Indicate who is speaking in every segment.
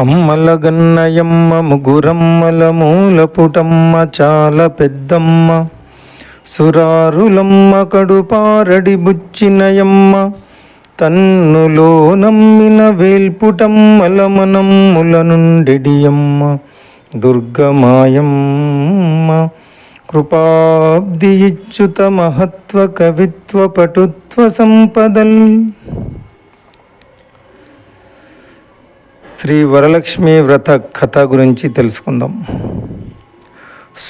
Speaker 1: అమ్మల గన్నయమ్మ ముగురమ్మల మూల పుటమ్మ చాలా పెద్దమ్మ. సురారులమ్మ కడుపారడి బుచ్చినయమ్మ తన్నులో నమ్మిన వేల్పుటమ్మల మనమ్ముల నుండిడియమ్మ దుర్గమాయమ్మ కృపాబ్ది ఇచ్చుత మహత్వ కవిత్వ పటుత్వ సంపదల్. శ్రీ వరలక్ష్మి వ్రత కథ గురించి తెలుసుకుందాం.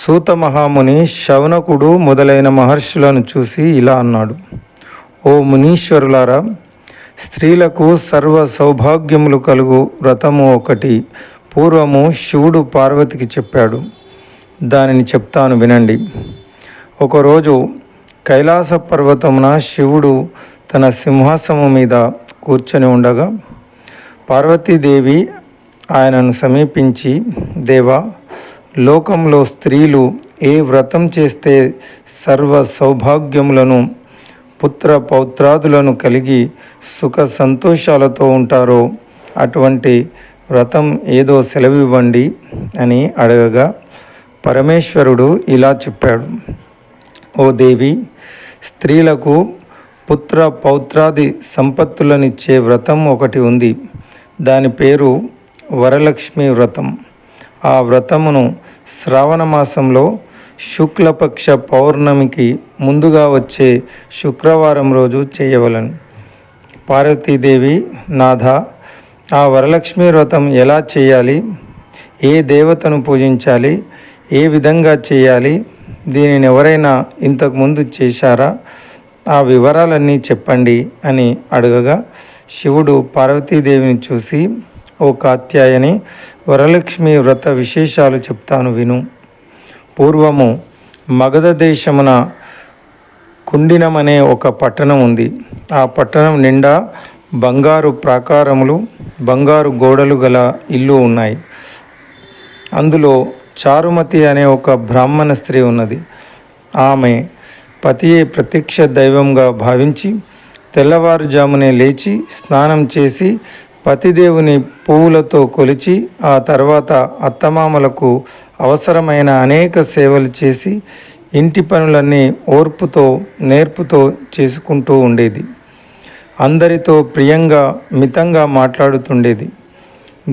Speaker 1: సూత మహాముని శవనకుడు మొదలైన మహర్షులను చూసి ఇలా అన్నాడు. ఓ మునీశ్వరులారా స్త్రీలకు సర్వ సౌభాగ్యములు కలుగు వ్రతము ఒకటి. పూర్వము శివుడు పార్వతికి చెప్పాడు. దానిని చెప్తాను వినండి. ఒకరోజు కైలాస పర్వతమున శివుడు తన సింహాసము మీద కూర్చొని ఉండగా పార్వతీదేవి ఆయనను సమీపించి దేవా లోకంలో స్త్రీలు ఏ వ్రతం చేస్తే సర్వ సౌభాగ్యములను పుత్ర పౌత్రాదులను కలిగి సుఖ సంతోషాలతో ఉంటారో అటువంటి వ్రతం ఏదో సెలవివ్వండి అని అడగగా పరమేశ్వరుడు ఇలా చెప్పాడు ఓ దేవి స్త్రీలకు పుత్ర పౌత్రాది సంపత్తులనిచ్చే వ్రతం ఒకటి ఉంది. దాని పేరు వరలక్ష్మి వ్రతం. ఆ వ్రతమును శ్రావణ మాసంలో శుక్లపక్ష పౌర్ణమికి ముందుగా వచ్చే శుక్రవారం రోజు చేయవలను. పార్వతీదేవి నాథ ఆ వరలక్ష్మి వ్రతం ఎలా చేయాలి? ఏ దేవతను పూజించాలి? ఏ విధంగా చేయాలి? దీనిని ఎవరైనా ఇంతకుముందు చేశారా? ఆ వివరాలన్నీ చెప్పండి అని అడగగా శివుడు పార్వతీదేవిని చూసి ఓ కాత్యాయని వరలక్ష్మి వ్రత విశేషాలు చెప్తాను విను. పూర్వము మగధ దేశమున కుండినమనే ఒక పట్టణం ఉంది. ఆ పట్టణం నిండా బంగారు ప్రాకారములు బంగారు గోడలు గల ఇల్లు ఉన్నాయి. అందులో చారుమతి అనే ఒక బ్రాహ్మణ స్త్రీ ఉన్నది. ఆమె పతియే ప్రత్యక్ష దైవంగా భావించి తెల్లవారుజామునే లేచి స్నానం చేసి పతిదేవుని పువ్వులతో కొలిచి ఆ తర్వాత అత్తమామలకు అవసరమైన అనేక సేవలు చేసి ఇంటి పనులన్నీ ఓర్పుతో నేర్పుతో చేసుకుంటూ ఉండేది. అందరితో ప్రియంగా మితంగా మాట్లాడుతుండేది.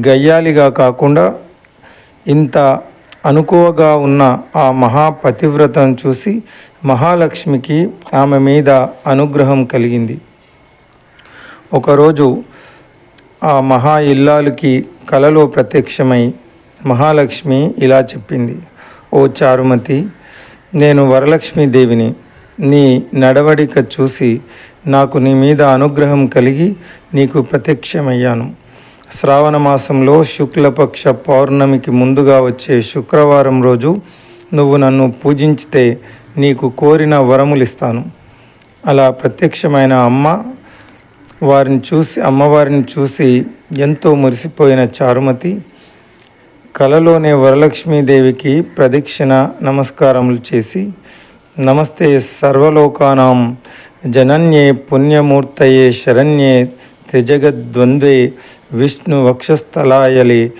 Speaker 1: గయ్యాలిగా కాకుండా ఇంత అనుకువగా ఉన్న ఆ మహాపతివ్రతను చూసి మహాలక్ష్మికి ఆమె మీద అనుగ్రహం కలిగింది. ఒకరోజు ఆ మహా ఇల్లాలుకి కలలో ప్రత్యక్షమై మహాలక్ష్మి ఇలా చెప్పింది. ఓ చారుమతి నేను వరలక్ష్మి దేవిని నీ నడవడిక చూసి నాకు నీ మీద అనుగ్రహం కలిగి నీకు ప్రత్యక్షమయ్యాను. శ్రావణ మాసంలో శుక్లపక్ష పౌర్ణమికి ముందుగా వచ్చే శుక్రవారం రోజు నువ్వు నన్ను పూజించితే నీకు కోరిన వరములిస్తాను. అలా ప్రత్యక్షమైన అమ్మ వారిని చూసి అమ్మవారిని చూసి ఎంతో మురిసిపోయిన చారుమతి కలలోనే వరలక్ష్మీదేవికి ప్రదక్షిణ నమస్కారములు చేసి నమస్తే సర్వలోకానాం జనన్యే పుణ్యమూర్తయే శరణ్యే త్రిజగద్వంద్వే విష్ణు వక్షస్థలాయలి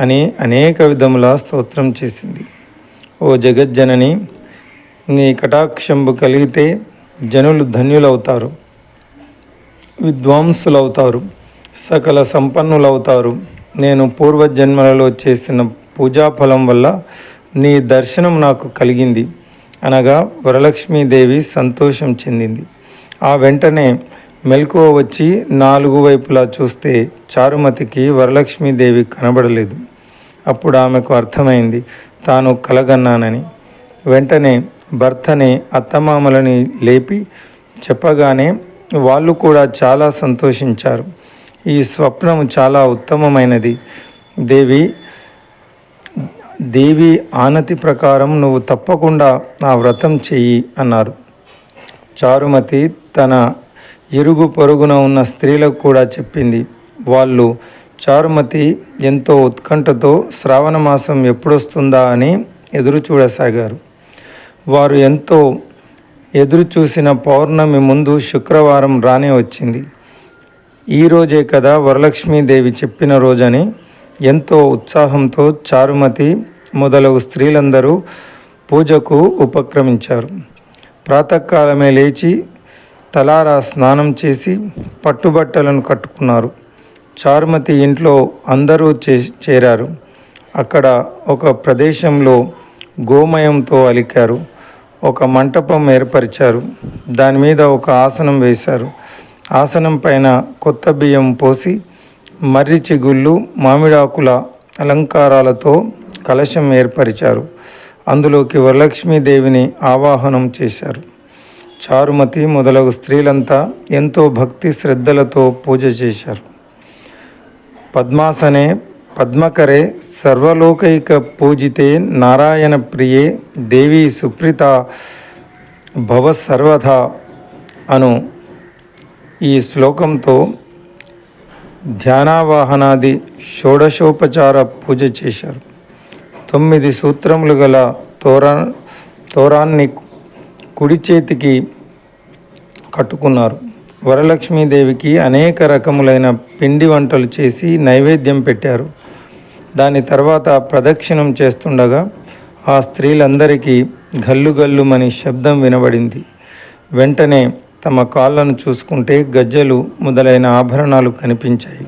Speaker 1: అని అనేక విధముల స్తోత్రం చేసింది. ఓ జగజ్జనని నీ కటాక్షంబు కలిగితే జనులు ధన్యులవుతారు. విద్వాంసులవుతారు. సకల సంపన్నులవుతారు. నేను పూర్వజన్మలలో చేసిన పూజాఫలం వల్ల నీ దర్శనం నాకు కలిగింది. అనగా వరలక్ష్మీదేవి సంతోషం చెందింది. ఆ వెంటనే మెలకువ వచ్చి నాలుగు వైపులా చూస్తే చారుమతికి వరలక్ష్మీదేవి కనబడలేదు. అప్పుడు ఆమెకు అర్థమైంది తాను కలగన్నానని. వెంటనే భర్తని అత్తమామలని లేపి చెప్పగానే వాళ్ళు కూడా చాలా సంతోషించారు. ఈ స్వప్నం చాలా ఉత్తమమైనది. దేవి దేవి ఆనతి ప్రకారం నువ్వు తప్పకుండా నా వ్రతం చెయ్యి అన్నారు. చారుమతి తన ఇరుగు పొరుగున ఉన్న స్త్రీలకు కూడా చెప్పింది. వాళ్ళు చారుమతి ఎంతో ఉత్కంఠతో శ్రావణ మాసం ఎప్పుడొస్తుందా? అని ఎదురు చూడసాగారు. వారు ఎంతో ఎదురు చూసిన పౌర్ణమి ముందు శుక్రవారం రానే వచ్చింది. ఈ రోజే కదా వరలక్ష్మీదేవి చెప్పిన రోజని ఎంతో ఉత్సాహంతో చారుమతి మొదలగు స్త్రీలందరూ పూజకు ఉపక్రమించారు. ప్రాతకాలమే లేచి తలారా స్నానం చేసి పట్టుబట్టలను కట్టుకున్నారు. చారుమతి ఇంట్లో అందరూ చే చేరారు. అక్కడ ఒక ప్రదేశంలో గోమయంతో అలికారు. ఒక మంటపం ఏర్పరిచారు. దాని మీద ఒక ఆసనం వేశారు. ఆసనం పైన కొత్త బియ్యం పోసి మర్రి చిగుళ్ళు మామిడాకుల అలంకారాలతో కలశం ఏర్పరిచారు. అందులోకి వరలక్ష్మీదేవిని ఆవాహనం చేశారు. చారుమతి మొదలగు స్త్రీలంతా ఎంతో భక్తి శ్రద్ధలతో పూజ చేశారు. పద్మాసనే పద్మకరే సర్వలోకైక పూజితే నారాయణ ప్రియే దేవి సుప్రీత భవ సర్వథ అను ఈ శ్లోకంతో ధ్యానావాహనాది షోడశోపచార పూజ చేశారు. తొమ్మిది సూత్రములు గల తోరా తోరాన్ని కుడి చేతికి కట్టుకున్నారు. వరలక్ష్మీదేవికి అనేక రకములైన పిండి వంటలు చేసి నైవేద్యం పెట్టారు. దాని తర్వాత ప్రదక్షిణం చేస్తుండగా ఆ స్త్రీలందరికీ గల్లు గల్లుమని శబ్దం వినబడింది. వెంటనే తమ కాళ్ళను చూసుకుంటే గజ్జలు మొదలైన ఆభరణాలు కనిపించాయి.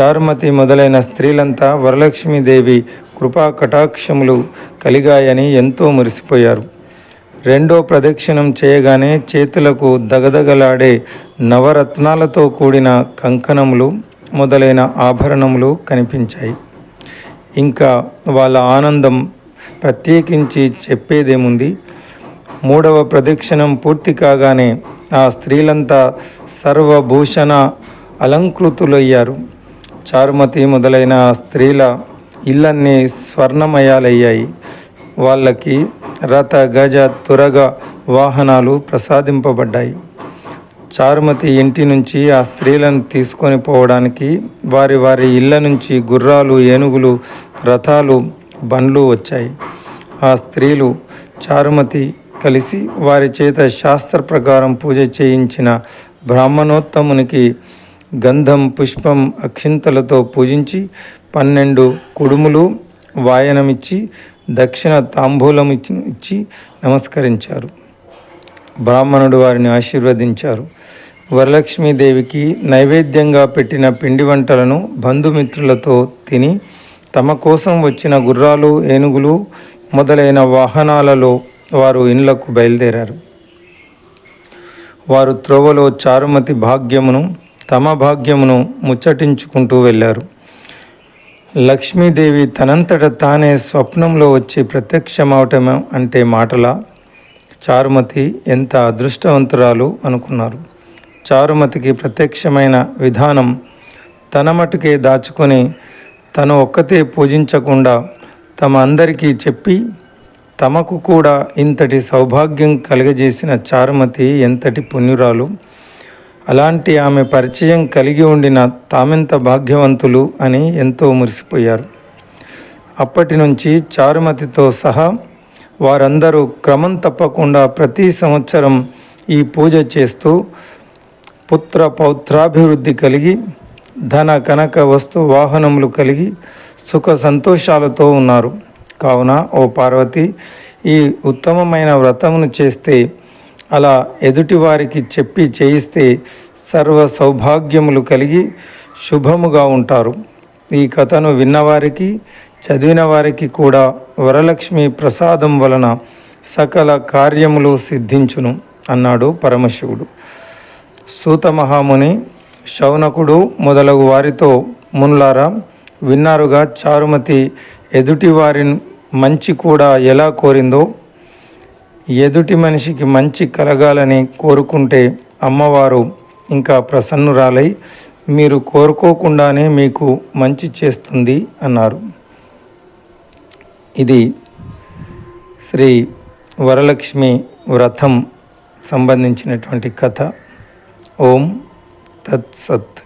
Speaker 1: చారుమతి మొదలైన స్త్రీలంతా వరలక్ష్మీదేవి కృపా కటాక్షములు కలిగాయని ఎంతో మురిసిపోయారు. రెండో ప్రదక్షిణం చేయగానే చేతులకు దగదగలాడే నవరత్నాలతో కూడిన కంకణములు మొదలైన ఆభరణములు కనిపించాయి. ఇంకా వాళ్ళ ఆనందం ప్రత్యేకించి చెప్పేదేముంది? మూడవ ప్రదక్షిణం పూర్తి కాగానే ఆ స్త్రీలంతా సర్వభూషణ అలంకృతులయ్యారు. చారుమతి మొదలైన ఆ స్త్రీల ఇళ్ళన్నీ స్వర్ణమయాలయ్యాయి. వాళ్ళకి రథ గజ తురగ వాహనాలు ప్రసాదింపబడ్డాయి. చారుమతి ఇంటి నుంచి ఆ స్త్రీలను తీసుకొని పోవడానికి వారి వారి ఇళ్ళ నుంచి గుర్రాలు ఏనుగులు రథాలు బండ్లు వచ్చాయి. ఆ స్త్రీలు చారుమతి కలిసి వారి చేత శాస్త్ర ప్రకారం పూజ చేయించిన బ్రాహ్మణోత్తమునికి గంధం పుష్పం అక్షింతలతో పూజించి పన్నెండు కుడుములు వాయనమిచ్చి దక్షిణ తాంబూలం ఇచ్చి నమస్కరించారు. బ్రాహ్మణుడు వారిని ఆశీర్వదించారు. వరలక్ష్మీదేవికి నైవేద్యంగా పెట్టిన పిండి వంటలను బంధుమిత్రులతో తిని తమ కోసం వచ్చిన గుర్రాలు ఏనుగులు మొదలైన వాహనాలలో వారు ఇండ్లకు బయలుదేరారు. వారు త్రోవలో చారుమతి భాగ్యమును తమ భాగ్యమును ముచ్చటించుకుంటూ వెళ్ళారు. లక్ష్మీదేవి తనంతట తానే స్వప్నంలో వచ్చి ప్రత్యక్షమవటం అంటే మాటల చారుమతి ఎంత అదృష్టవంతురాలు అనుకున్నారు. చారుమతికి ప్రత్యక్షమైన విధానం తన మటుకే దాచుకొని తను ఒక్కతే పూజించకుండా తమ అందరికీ చెప్పి తమకు కూడా ఇంతటి సౌభాగ్యం కలుగజేసిన చారుమతి ఎంతటి పుణ్యురాలు. అలాంటి ఆమె పరిచయం కలిగి ఉండిన తామెంత భాగ్యవంతులు అని ఎంతో మురిసిపోయారు. అప్పటి నుంచి చారుమతితో సహా వారందరూ క్రమం తప్పకుండా ప్రతి సంవత్సరం ఈ పూజ చేస్తూ పుత్ర పౌత్రాభివృద్ధి కలిగి ధన కనక వస్తు వాహనములు కలిగి సుఖ సంతోషాలతో ఉన్నారు. కావున ఓ పార్వతి ఈ ఉత్తమమైన వ్రతమును చేస్తే అలా ఎదుటివారికి చెప్పి చేయిస్తే సర్వ సౌభాగ్యములు కలిగి శుభముగా ఉంటారు. ఈ కథను విన్నవారికి చదివిన వారికి కూడా వరలక్ష్మి ప్రసాదం వలన సకల కార్యములు సిద్ధించును అన్నాడు పరమశివుడు. సూత మహాముని శౌనకుడు మొదలగు వారితో మున్లారా విన్నారుగా చారుమతి ఎదుటి వారి మంచి కూడా ఎలా కోరిందో? ఎదుటి మనిషికి మంచి కలగాలని కోరుకుంటే అమ్మవారు ఇంకా ప్రసన్నురాలై మీరు కోరుకోకుండానే మీకు మంచి చేస్తుంది అన్నారు. ఇది శ్రీ వరలక్ష్మి వ్రతం సంబంధించినటువంటి కథ. ఓం तत्सत।